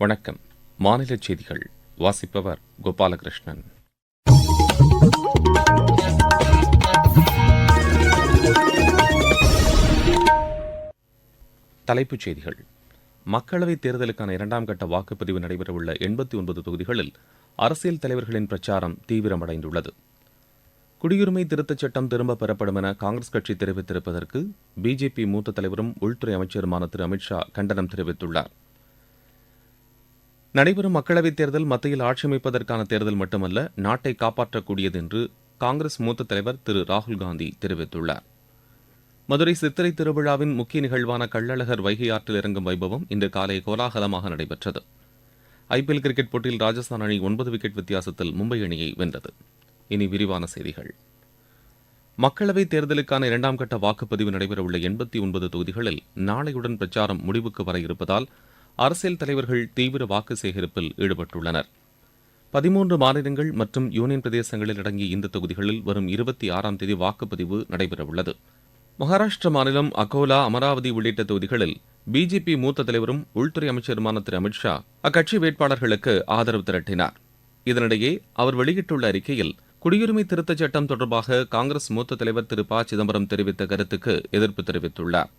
வணக்கம். மாநில செய்திகள். வாசிப்பவர் கோபாலகிருஷ்ணன். தலைப்புச் செய்திகள். மக்களவைத் தேர்தலுக்கான இரண்டாம் கட்ட வாக்குப்பதிவு நடைபெறவுள்ள எண்பத்தி ஒன்பது தொகுதிகளில் அரசியல் தலைவர்களின் பிரச்சாரம் தீவிரமடைந்துள்ளது. குடியுரிமை திருத்தச் சட்டம் திரும்பப் பெறப்படும் என காங்கிரஸ் கட்சி தெரிவித்திருப்பதற்கு பிஜேபி மூத்த தலைவரும் உள்துறை அமைச்சருமான திரு அமித்ஷா கண்டனம் தெரிவித்துள்ளார். நடைபெறும் மக்களவைத் தேர்தல் மத்தியில் ஆட்சி அமைப்பதற்கான தேர்தல் மட்டுமல்ல நாட்டை காப்பாற்றக்கூடியது என்று காங்கிரஸ் மூத்த தலைவர் திரு. ராகுல் காந்தி தெரிவித்துள்ளார். மதுரை சித்திரை திருவிழாவின் முக்கிய நிகழ்வான கள்ளழகர் வைகை ஆற்றில் இறங்கும் வைபவம் இன்று காலை கோலாகலமாக நடைபெற்றது. ஐபிஎல் கிரிக்கெட் போட்டியில் ராஜஸ்தான் அணி ஒன்பது விக்கெட் வித்தியாசத்தில் மும்பை அணியை வென்றது. இனி விரிவான செய்திகள். மக்களவைத் தேர்தலுக்கான இரண்டாம் கட்ட வாக்குப்பதிவு நடைபெறவுள்ள எண்பத்தி ஒன்பது தொகுதிகளில் நாளையுடன் பிரச்சாரம் முடிவுக்கு வர இருப்பதால் அரசியல் தலைவர்கள் தீவிர வாக்கு சேகரிப்பில் ஈடுபட்டுள்ளனர். பதிமூன்று மாநிலங்கள் மற்றும் யூனியன் பிரதேசங்களில் அடங்கிய இந்த தொகுதிகளில் வரும் இருபத்தி ஆறாம் தேதி வாக்குப்பதிவு நடைபெறவுள்ளது. மகாராஷ்டிர மாநிலம் அகோலா அமராவதி உள்ளிட்ட தொகுதிகளில் பிஜேபி மூத்த தலைவரும் உள்துறை அமைச்சருமான திரு. அமித்ஷா அக்கட்சி வேட்பாளர்களுக்கு ஆதரவு திரட்டினார். இதனிடையே அவர் வெளியிட்டுள்ள அறிக்கையில் குடியுரிமை திருத்தச் சட்டம் தொடர்பாக காங்கிரஸ் மூத்த தலைவர் திரு. ப. சிதம்பரம் தெரிவித்த கருத்துக்கு எதிர்ப்பு தெரிவித்துள்ளார்.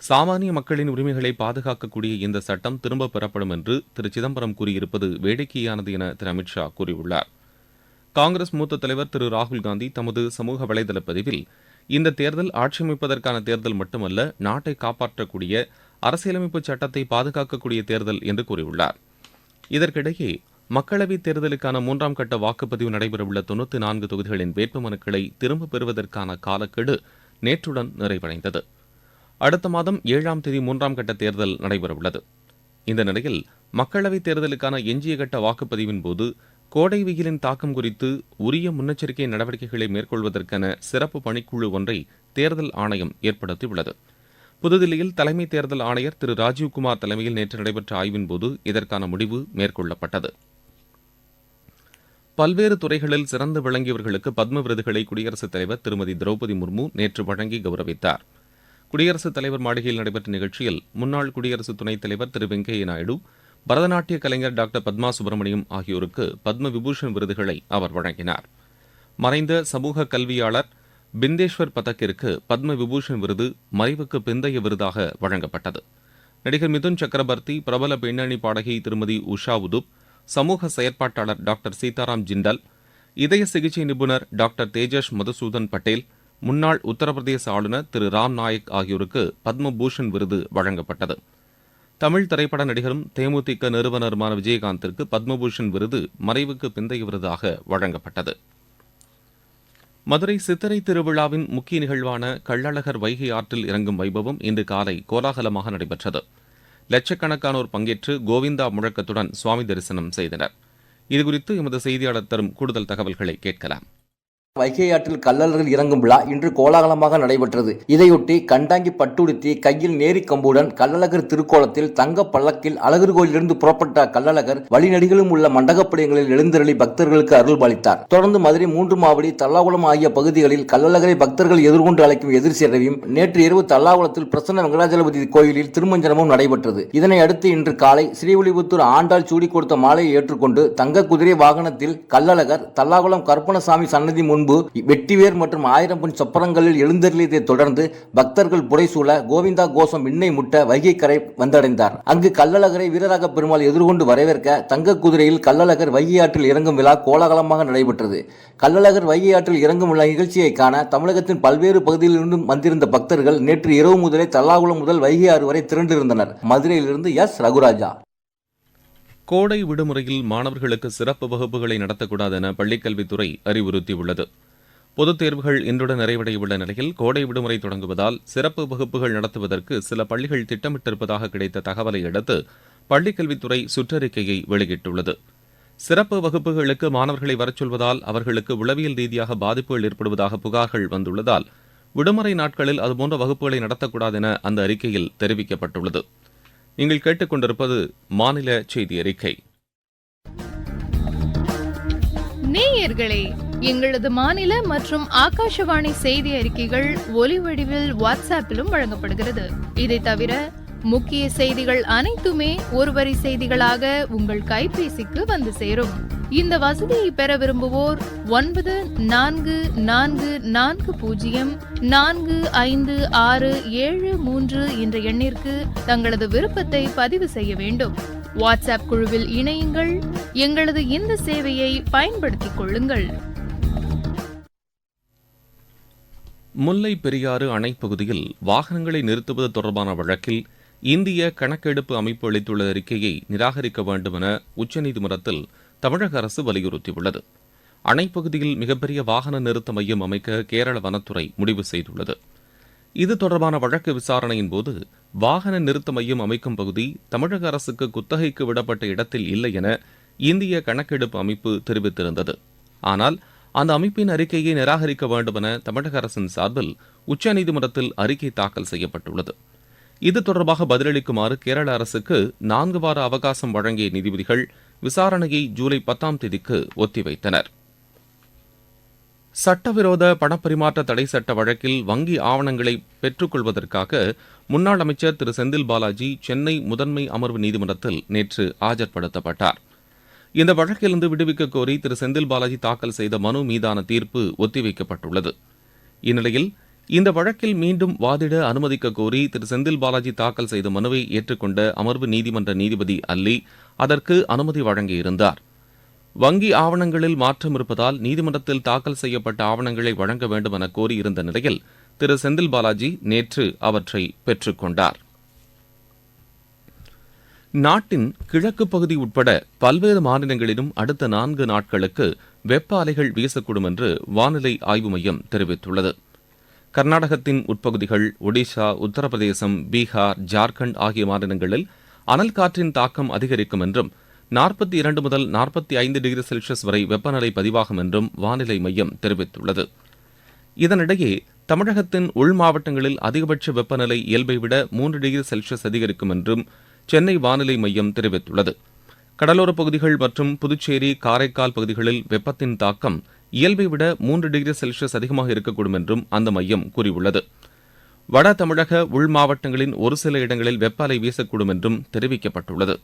சாமானிய மக்களின் உரிமைகளை பாதுகாக்கக்கூடிய இந்த சட்டம் திரும்பப் பெறப்படும் என்று திரு சிதம்பரம் கூறியிருப்பது வேடிக்கையானது என திரு அமித்ஷா கூறியுள்ளார். காங்கிரஸ் மூத்த தலைவர் திரு ராகுல் காந்தி தமது சமூக வலைதள பதிவில் இந்த தேர்தல் ஆட்சி அமைப்பதற்கான தேர்தல் மட்டுமல்ல நாட்டை காப்பாற்றக்கூடிய அரசியலமைப்பு சட்டத்தை பாதுகாக்கக்கூடிய தேர்தல் என்று கூறியுள்ளார். இதற்கிடையே மக்களவைத் தேர்தலுக்கான மூன்றாம் கட்ட வாக்குப்பதிவு நடைபெறவுள்ள தொன்னூத்தி நான்கு தொகுதிகளின் வேட்புமனுக்களை திரும்பப் பெறுவதற்கான காலக்கெடு நேற்றுடன் நிறைவடைந்தது. அடுத்த மாதம் ஏழாம் தேதி மூன்றாம் கட்ட தேர்தல் நடைபெறவுள்ளது. இந்த நிலையில் மக்களவைத் தேர்தலுக்கான எஞ்சிய கட்ட வாக்குப்பதிவின் போது கோடை வெயிலின் தாக்கம் குறித்து உரிய முன்னெச்சரிக்கை நடவடிக்கைகளை மேற்கொள்வதற்கென சிறப்பு பணிக்குழு ஒன்றை தேர்தல் ஆணையம் ஏற்படுத்தியுள்ளது. புதுதில்லியில் தலைமை தேர்தல் ஆணையர் திரு. ராஜீவ்குமார் தலைமையில் நேற்று நடைபெற்ற ஆய்வின்போது இதற்கான முடிவு மேற்கொள்ளப்பட்டது. பல்வேறு துறைகளில் சிறந்து விளங்கியவர்களுக்கு பத்ம விருதுகளை குடியரசுத் தலைவர் திருமதி திரௌபதி முர்மு நேற்று வழங்கி கௌரவித்தார். குடியரசுத் தலைவர் மாளிகையில் நடைபெற்ற நிகழ்ச்சியில் முன்னாள் குடியரசு துணைத் தலைவர் திரு வெங்கையா நாயுடு பரதநாட்டிய கலைஞர் டாக்டர் பத்மா சுப்பிரமணியம் ஆகியோருக்கு பத்ம விபூஷன் விருதுகளை அவர் வழங்கினார். மறைந்த சமூக கல்வியாளர் பிந்தேஸ்வர் பதக்கிற்கு பத்ம விபூஷன் விருது மறைவுக்கு பிந்தைய விருதாக வழங்கப்பட்டது. நடிகர் மிதுன் சக்கரவர்த்தி பிரபல பின்னணி பாடகி திருமதி உஷா உதுப் சமூக செயற்பாட்டாளர் டாக்டர் சீதாராம் ஜிண்டல் இதய சிகிச்சை நிபுணர் டாக்டர் தேஜஸ் மதுசூதன் பட்டேல் முன்னாள் உத்தரப்பிரதேச ஆளுநர் திரு ராம் நாயக் ஆகியோருக்கு பத்மபூஷன் விருது வழங்கப்பட்டது. தமிழ் திரைப்பட நடிகரும் தேமுதிக நிறுவனருமான விஜயகாந்திற்கு பத்மபூஷன் விருது மறைவுக்கு பிந்தைய விருதாக வழங்கப்பட்டது. மதுரை சித்திரை திருவிழாவின் முக்கிய நிகழ்வான கள்ளழகர் வைகை ஆற்றில் இறங்கும் வைபவம் இன்று காலை கோலாகலமாக நடைபெற்றது. லட்சக்கணக்கானோர் பங்கேற்று கோவிந்தா முழக்கத்துடன் சுவாமி தரிசனம் செய்தனர். இதுகுறித்து எமது செய்தியாளர் தரும் கூடுதல் தகவல்களை கேட்கலாம். வைகை ஆற்றில் கள்ளழகர் இறங்கும் விழா இன்று கோலாகலமாக நடைபெற்றது. இதையொட்டி கண்டாங்கி பட்டுடுத்தி கையில் நேரி கம்புடன் கள்ளழகர் திருக்கோலத்தில் தங்க பள்ளக்கில் அழகர் கோயிலிருந்து புறப்பட்ட கள்ளழகர் வழிநடிகளும் உள்ள மண்டகப்படியங்களில் எழுந்தருளி பக்தர்களுக்கு அருள்பாலித்தார். தொடர்ந்து மதுரை மூன்று மாவடி தல்லாகுளம் ஆகிய பகுதிகளில் கள்ளழகரை பக்தர்கள் எதிர்கொண்டு அழைக்கும் எதிர் சேரவையும் நேற்று இரவு தல்லாகுளத்தில் பிரசன்ன வெங்கடாஜலபதி கோயிலில் திருமஞ்சனமும் நடைபெற்றது. இதனை அடுத்து இன்று காலை ஸ்ரீவில்லிபுத்தூர் ஆண்டாள் சூடி கொடுத்த மாலையை ஏற்றுக்கொண்டு தங்க குதிரை வாகனத்தில் கள்ளழகர் தல்லாகுளம் கற்பனசாமி சன்னதி முன்பு முன்பு வெட்டிவேர் மற்றும் ஆயிரம் பொன் சொப்பரங்களில் எழுந்தருளியதை தொடர்ந்து பக்தர்கள் புடைசூழ கோவிந்தா கோஷம் விண்ணை முட்ட வைகை கரை வந்தடைந்தார். அங்கு கள்ளழகரை வீரராக பெருமாள் எதிர்கொண்டு வரவேற்க தங்க குதிரையில் கள்ளழகர் வைகை ஆற்றில் இறங்கும் விழா கோலாகலமாக நடைபெற்றது. கள்ளழகர் வைகை ஆற்றில் இறங்கும் விழா நிகழ்ச்சியை காண தமிழகத்தின் பல்வேறு பகுதிகளிலிருந்தும் வந்திருந்த பக்தர்கள் நேற்று இரவு முதலே தல்லாகுளம் முதல் வைகை ஆறு வரை திரண்டிருந்தனர். மதுரையிலிருந்து எஸ். ரகுராஜா. கோடை விடுமுறையில் மாணவர்களுக்கு சிறப்பு வகுப்புகளை நடத்தக்கூடாது என பள்ளிக்கல்வித்துறை அறிவுறுத்தியுள்ளது. பொதுத் தேர்வுகள் இன்றுடன் நிறைவடையவுள்ள நிலையில் கோடை விடுமுறை தொடங்குவதால் சிறப்பு வகுப்புகள் நடத்துவதற்கு சில பள்ளிகள் திட்டமிட்டிருப்பதாக கிடைத்த தகவலை அடுத்து பள்ளிக்கல்வித்துறை சுற்றறிக்கையை வெளியிட்டுள்ளது. சிறப்பு வகுப்புகளுக்கு மாணவர்களை வரச் சொல்வதால் அவர்களுக்கு உளவியல் ரீதியாக பாதிப்புகள் ஏற்படுவதாக புகார்கள் வந்துள்ளதால் விடுமுறை நாட்களில் அதுபோன்ற வகுப்புகளை நடத்தக்கூடாது என அந்த அறிக்கையில் தெரிவிக்கப்பட்டுள்ளது. நீங்கள் கேட்டுக்கொண்டிருப்பது மாநில செய்தி அறிக்கை. நேயர்களே எங்களது மாநில மற்றும் ஆகாஷவாணி செய்தி அறிக்கைகள் ஒலி வடிவில் வாட்ஸ்அப்பிலும் வழங்கப்படுகிறது. இதை தவிர முக்கிய செய்திகள் அனைத்துமே ஒருவரி செய்திகளாக உங்கள் கைபேசிக்கு வந்து சேரும். இந்த வசதியை பெற விரும்புவோர் ஒன்பது நான்கு நான்கு நான்கு பூஜ்ஜியம் நான்கு ஐந்து ஆறு ஏழு மூன்று என்ற எண்ணிற்கு தங்களது விருப்பத்தை பதிவு செய்ய வேண்டும். வாட்ஸ்அப் குழுவில் இணையுங்கள். எங்களது இந்த சேவையை பயன்படுத்திக் கொள்ளுங்கள். முல்லை பெரியாறு அணை பகுதியில் வாகனங்களை நிறுத்துவது தொடர்பான வழக்கில் இந்திய கணக்கெடுப்பு அமைப்பு அளித்துள்ள அறிக்கையை நிராகரிக்க வேண்டும் என உச்சநீதிமன்றத்தில் தமிழக அரசு வலியுறுத்தியுள்ளது. அணைப்பகுதியில் மிகப்பெரிய வாகன நிறுத்த மையம் அமைக்க கேரள வனத்துறை முடிவு செய்துள்ளது. இது தொடர்பான வழக்கு விசாரணையின் போது வாகன நிறுத்த மையம் அமைக்கும் பகுதி தமிழக அரசுக்கு குத்தகைக்கு விடப்பட்ட இடத்தில் இல்லை என இந்திய கணக்கெடுப்பு அமைப்பு தெரிவித்திருந்தது. ஆனால் அந்த அமைப்பின் அறிக்கையை நிராகரிக்க வேண்டும் என தமிழக அரசின் சார்பில் உச்சநீதிமன்றத்தில் அறிக்கை தாக்கல் செய்யப்பட்டுள்ளது. இது தொடர்பாக பதிலளிக்குமாறு கேரள அரசுக்கு நான்கு வார அவகாசம் வழங்கிய நீதிபதிகள் விசாரணையை ஜூலை பத்தாம் தேதிக்கு ஒத்திவைத்தனர். சட்டவிரோத பணப்பரிமாற்ற தடை சட்ட வழக்கில் வங்கி ஆவணங்களை பெற்றுக்கொள்வதற்காக முன்னாள் அமைச்சர் திரு. செந்தில் பாலாஜி சென்னை முதன்மை அமர்வு நீதிமன்றத்தில் நேற்று ஆஜர்படுத்தப்பட்டார். இந்த வழக்கிலிருந்து விடுவிக்க கோரி திரு. செந்தில் பாலாஜி தாக்கல் செய்த மனு மீதான தீர்ப்பு ஒத்திவைக்கப்பட்டுள்ளது. இந்நிலையில் இந்த வழக்கில் மீண்டும் வாதிட அனுமதிக்க கோரி திரு. செந்தில் பாலாஜி தாக்கல் செய்த மனுவை ஏற்றுக்கொண்ட அமர்வு நீதிமன்ற நீதிபதி அல்லி அதற்கு அனுமதி வழங்கியிருந்தார். வங்கி ஆவணங்களில் மாற்றம் இருப்பதால் நீதிமன்றத்தில் தாக்கல் செய்யப்பட்ட ஆவணங்களை வழங்க வேண்டும் என கோரியிருந்த நிலையில் திரு செந்தில் பாலாஜி நேற்று அவற்றை பெற்றுக்கொண்டார் நாட்டின் கிழக்கு பகுதி உட்பட பல்வேறு மாநிலங்களிலும் அடுத்த நான்கு நாட்களுக்கு வெப்ப அலைகள் வீசக்கூடும் என்று வானிலை ஆய்வு மையம் தெரிவித்துள்ளது. கர்நாடகத்தின் உட்பகுதிகள் ஒடிஷா உத்தரப்பிரதேசம் பீகார் ஜார்க்கண்ட் ஆகிய மாநிலங்களில் அனல் காற்றின் தாக்கம் அதிகரிக்கும் என்றும் நாற்பத்தி இரண்டு முதல் நாற்பத்தி ஐந்து டிகிரி செல்சியஸ் வரை வெப்பநிலை பதிவாகும் என்றும் வானிலை மையம் தெரிவித்துள்ளது. இதனிடையே தமிழகத்தின் உள் மாவட்டங்களில் அதிகபட்ச வெப்பநிலை இயல்பை விட மூன்று டிகிரி செல்சியஸ் அதிகரிக்கும் என்றும் சென்னை வானிலை மையம் தெரிவித்துள்ளது. கடலோரப் பகுதிகள் மற்றும் புதுச்சேரி காரைக்கால் பகுதிகளில் வெப்பத்தின் தாக்கம் இயல்பை விட மூன்று டிகிரி செல்சியஸ் அதிகமாக இருக்கக்கூடும் என்றும் அந்த மையம் கூறியுள்ளது. வட தமிழக உள் மாவட்டங்களின் ஒரு சில இடங்களில் வெப்ப அலை வீசக்கூடும் என்றும் தெரிவிக்கப்பட்டுள்ளது.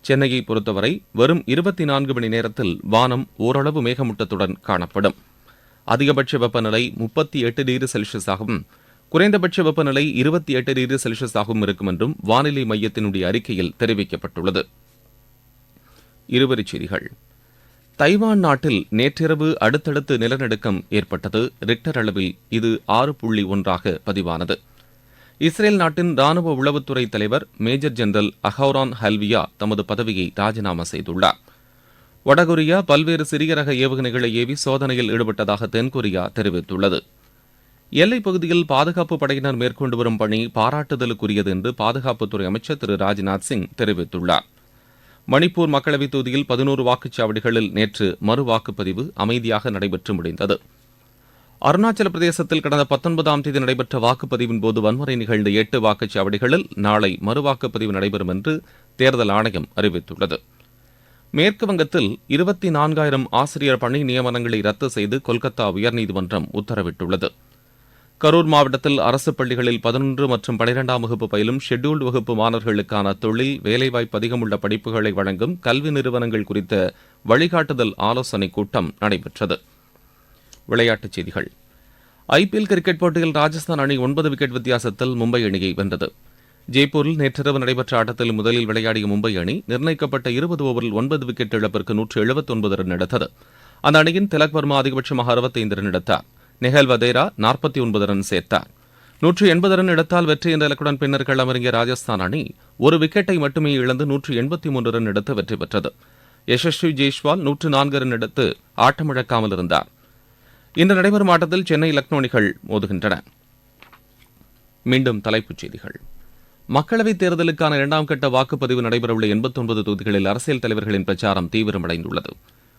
சென்னையை பொறுத்தவரை வரும் இருபத்தி நான்கு மணி நேரத்தில் வானம் ஓரளவு மேகமூட்டத்துடன் காணப்படும். அதிகபட்ச வெப்பநிலை முப்பத்தி எட்டு டிகிரி செல்சியஸாகவும் குறைந்தபட்ச வெப்பநிலை இருபத்தி எட்டு டிகிரி செல்சியஸாகவும் இருக்கும் என்றும் வானிலை மையத்தினுடைய அறிக்கையில் தெரிவிக்கப்பட்டுள்ளது. இருவரிச் செய்திகள். தைவான் நாட்டில் நேற்றிரவு அடுத்தடுத்து நிலநடுக்கம் ஏற்பட்டது. ரிக்டர் அளவில் இது ஆறு புள்ளி ஒன்றாக பதிவானது. இஸ்ரேல் நாட்டின் ராணுவ உளவுத்துறை தலைவர் மேஜர் ஜெனரல் அஹௌரான் ஹல்வியா தமது பதவியை ராஜினாமா செய்துள்ளார். வடகொரியா பல்வேறு சிறிய ரக ஏவுகணைகளை ஏவி சோதனையில் ஈடுபட்டதாக தென்கொரியா தெரிவித்துள்ளது. எல்லைப் பகுதியில் பாதுகாப்பு படையினர் மேற்கொண்டு வரும் பணி பாராட்டுதலுக்குரியது என்று பாதுகாப்புத்துறை அமைச்சர் திரு ராஜ்நாத் சிங் தெரிவித்துள்ளார். மணிப்பூர் மக்களவைத் தொகுதியில் பதினோரு வாக்குச்சாவடிகளில் நேற்று மறு வாக்குப்பதிவு அமைதியாக நடைபெற்று முடிந்தது. அருணாச்சல பிரதேசத்தில் கடந்த பத்தொன்பதாம் தேதி நடைபெற்ற வாக்குப்பதிவின் போது வன்முறை நிகழ்ந்த எட்டு வாக்குச்சாவடிகளில் நாளை மறுவாக்குப்பதிவு நடைபெறும் என்று தேர்தல் ஆணையம் அறிவித்துள்ளது. மேற்கு வங்கத்தில் இருபத்தி நான்காயிரம் ஆசிரியர் பணி நியமனங்களை ரத்து செய்து கொல்கத்தா உயர்நீதிமன்றம் உத்தரவிட்டுள்ளது. கரூர் மாவட்டத்தில் அரசு பள்ளிகளில் பதினொன்று மற்றும் பனிரெண்டாம் வகுப்பு பயிலும் ஷெட்யூல்டு வகுப்பு மாணவர்களுக்கான தொழில் வேலைவாய்ப்பு அதிகமுள்ள படிப்புகளை வழங்கும் கல்வி நிறுவனங்கள் குறித்த வழிகாட்டுதல் ஆலோசனைக் கூட்டம் நடைபெற்றது. விளையாட்டுச் செய்திகள். ஐபிஎல் கிரிக்கெட் போட்டியில் ராஜஸ்தான் அணி ஒன்பது விக்கெட் வித்தியாசத்தில் மும்பை அணியை வென்றது. ஜெய்ப்பூரில் நேற்றிரவு நடைபெற்ற ஆட்டத்தில் முதலில் விளையாடிய மும்பை அணி நிர்ணயிக்கப்பட்ட இருபது ஓவரில் ஒன்பது விக்கெட் இழப்பிற்கு நூற்று எழுபத்தொன்பது ரன் எடுத்தது. அந்த அணியின் திலக் வர்மா அதிகபட்சமாக அறுபத்தைந்து ரன் எடுத்தார். நெஹல் வதேரா நாற்பத்தி ஒன்பது ரன் சேர்த்தார். நூற்று எண்பது ரன் எடுத்தால் வெற்றி என்ற இலக்குடன் பின்னர் களமிறங்கிய ராஜஸ்தான் அணி ஒரு விக்கெட்டை மட்டுமே இழந்து நூற்று எண்பத்தி மூன்று ரன் எடுத்து வெற்றி பெற்றது. யசஸ்வி ஜெய்ஷ்வால் நூற்று நான்கு ரன் எடுத்து ஆட்டமிழக்காமல் இருந்தார். இன்று நடைபெறும் ஆட்டத்தில் சென்னை லக்னோ அணிகள் மோதுகின்றன. மீண்டும் தலைப்புச் செய்திகள். மக்களவைத் தேர்தலுக்கான இரண்டாம் கட்ட வாக்குப்பதிவு நடைபெறவுள்ள எண்பத்தொன்பது தொகுதிகளில் அரசியல் தலைவர்களின் பிரச்சாரம் தீவிரமடைந்துள்ளது.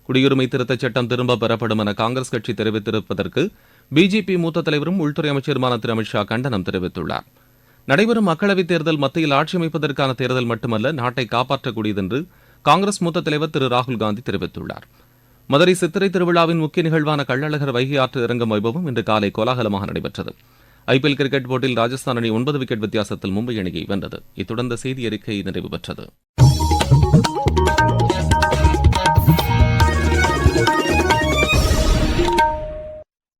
குடியுரிமை திருத்தச் சட்டம் திரும்பப் பெறப்படும் என காங்கிரஸ் கட்சி தெரிவித்திருப்பதற்கு பிஜேபி மூத்த தலைவரும் உள்துறை அமைச்சருமான திரு அமித்ஷா கண்டனம் தெரிவித்துள்ளார். நடைபெறும் மக்களவைத் தேர்தல் மத்தியில் ஆட்சி அமைப்பதற்கான தேர்தல் மட்டுமல்ல நாட்டை காப்பாற்றக்கூடியது என்று காங்கிரஸ் மூத்த தலைவர் திரு ராகுல் காந்தி தெரிவித்துள்ளார். மதுரை சித்திரை திருவிழாவின் முக்கிய நிகழ்வான கள்ளழகர் வைகை ஆற்று இறங்கும் வைபவம் இன்று காலை கோலாகலமாக நடைபெற்றது. ஐபிஎல் கிரிக்கெட் போட்டியில் ராஜஸ்தான் அணி ஒன்பது விக்கெட் வித்தியாசத்தில் மும்பை அணியை வென்றது. இத்துடன் செய்தி அறிக்கை நிறைவு பெற்றது.